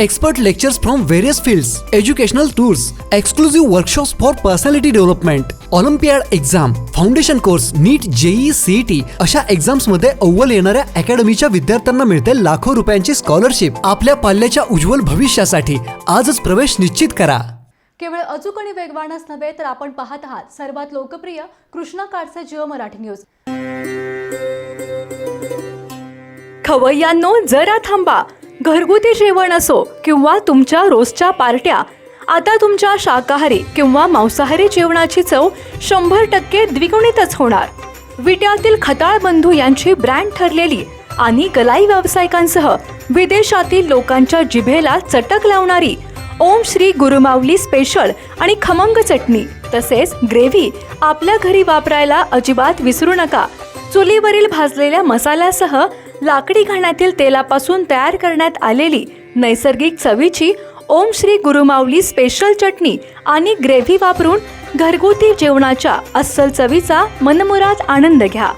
Expert lectures from various fields educational tours exclusive workshops for personality development olympiad exam foundation course NEET JEE CET अशा एक्झाम्समध्ये अव्वल येणाऱ्या अकॅडमीच्या विद्यार्थ्यांना मिळते लाखो रुपयांची स्कॉलरशिप आपल्या पाल्याच्या उज्ज्वल भविष्यासाठी आजच प्रवेश निश्चित करा. केवळ अचूक आणि वेगवानच नव्हे तर आपण पाहत आहात सर्वात लोकप्रिय कृष्णा काडचे जिओ मराठी न्यूज. खवय्यांनो जरा थांबा. घरगुती जेवण असो किंवा तुमच्या रोजच्या पार्ट्या आता तुमच्या शाकाहारी किंवा मांसाहारी जेवणाची चव शंभर टक्के द्विगुणितच होणार. विट्यातील खताळ बंधू यांची ब्रँड ठरलेली आणि गलाई व्यावसायिकांसह विदेशातील लोकांच्या जिभेला चटक लावणारी ओम श्री गुरुमावली स्पेशल आणि खमंग चटणी तसेच ग्रेव्ही आपल्या घरी वापरायला अजिबात विसरू नका. चुलीवरील भाजलेल्या मसाल्यासह लाकडी घाण्यातील तेलापासून तयार करण्यात आलेली नैसर्गिक चवीची ओम श्री गुरुमावली स्पेशल चटणी आणि ग्रेव्ही वापरून घरगुती जेवणाच्या अस्सल चवीचा मनमुराद आनंद घ्या.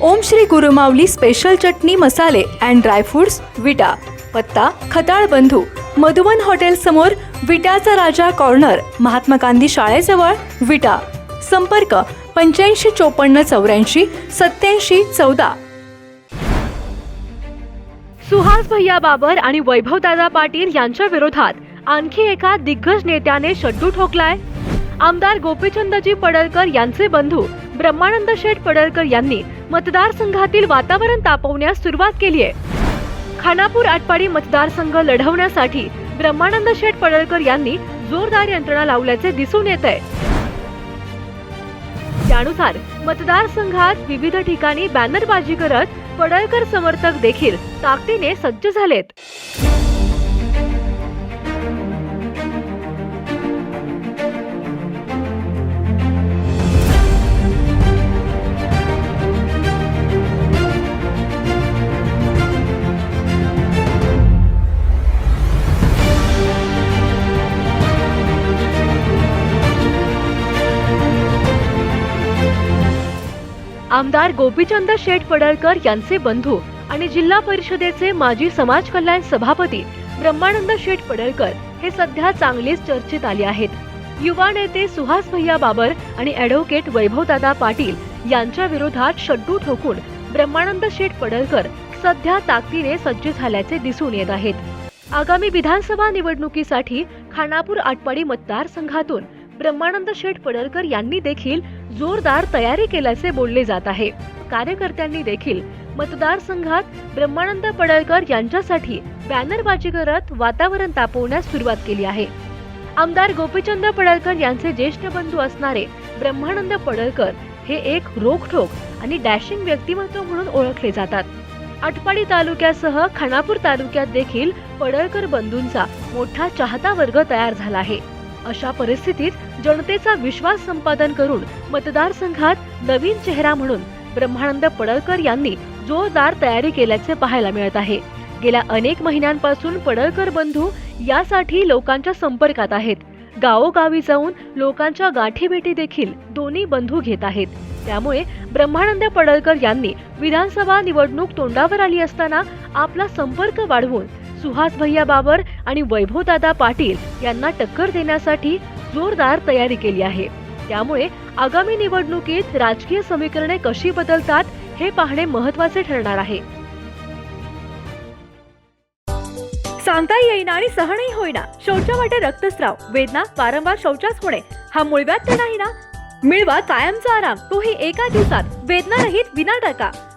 ओम श्री गुरुमावली स्पेशल चटणी मसाले अँड ड्रायफ्रुट्स विटा पत्ता खताळ बंधू मधुवन हॉटेल समोर विटाचा राजा कॉर्नर महात्मा गांधी शाळेजवळ विटा. संपर्क पंच्याऐंशी चोपन्न चौऱ्याऐंशी सत्याऐंशी चौदा. सुहास भैया बाबर आणि वैभवदादा पाटील यांच्या विरोधात आणखी एका दिग्गज नेत्याने शड्डू ठोकलाय. आमदार गोपीचंदजी पडळकर यांचे बंधू ब्रह्मानंद शेठ पडळकर यांनी मतदारसंघातील वातावरण तापवण्यास सुरुवात केली आहे खानापूर आटपाडी मतदारसंघ लढवण्यासाठी ब्रह्मानंद शेठ पडळकर यांनी जोरदार यंत्रणा लावल्याचे दिसून येत आहे त्यानुसार मतदारसंघात विविध ठिकाणी बॅनरबाजी करत पडळकर समर्थक देखील ताकदीने सज्ज झालेत. आमदार गोपीचंद शेठ पडळकर यांचे बंधू आणि जिल्हा परिषदेचे माजी समाज कल्याण सभापती ब्रह्मानंद शेठ पडळकर हे सध्या चांगलेच चर्चेत आले आहेत. युवा नेते सुहास भैया बाबर आणि ॲडव्होकेट वैभवदादा पाटील यांच्या विरोधात शड्डू ठोकून ब्रह्मानंद शेठ पडळकर सध्या ताकदीने सज्ज झाल्याचे दिसून येत आहेत. आगामी विधानसभा निवडणुकीसाठी खानापूर आटपाडी मतदारसंघातून ब्रह्मानंद शेठ पडळकर यांनी देखील जोरदार तयारी केल्याचे बोलले जात आहे. कार्यकर्त्यांनी देखील मतदारसंघात ब्रह्मानंद पडळकर यांच्यासाठी बॅनरबाजी करत वातावरण तापवण्यास सुरुवात केली आहे. आमदार गोपीचंद पडळकर यांचे ज्येष्ठ बंधू असणारे ब्रह्मानंद पडळकर हे एक रोखठोक आणि डॅशिंग व्यक्तिमत्व म्हणून ओळखले जातात. आटपाडी तालुक्यासह खानापूर तालुक्यात देखील पडळकर बंधूंचा मोठा चाहता वर्ग तयार झाला आहे. अशा परिस्थितीत जनतेचा विश्वास संपादन करून मतदारसंघात नवीन चेहरा म्हणून ब्रह्मानंद पडळकर यांनी जोरदार तयारी केल्याचे पाहायला मिळत आहे. गेल्या अनेक महिन्यांपासून पडळकर बंधू यासाठी लोकांच्या संपर्कात आहेत. गावोगावी जाऊन लोकांच्या गाठीभेटी देखील दोन्ही बंधू घेत आहेत. त्यामुळे ब्रह्मानंद पडळकर यांनी विधानसभा निवडणूक तोंडावर आली असताना आपला संपर्क वाढवून सुहास भैया बाबर आणि वैभवदादा पाटील यांना टक्कर देण्यासाठी जोरदार तयारी केली आहे. त्यामुळे आगामी निवडणुकीत राजकीय समीकरणे कशी बदलतात हे पाहणे महत्त्वाचे ठरणार आहे. सांगता येईना आणि सहनही होईना. शौचा वाटे रक्तस्राव. वेदना वारंवार शौचास होणे. हा मुळव्यात तर नाही ना? मिळवा कायमचा आराम. तोही एका दिवसात. वेदना रहित विना टाका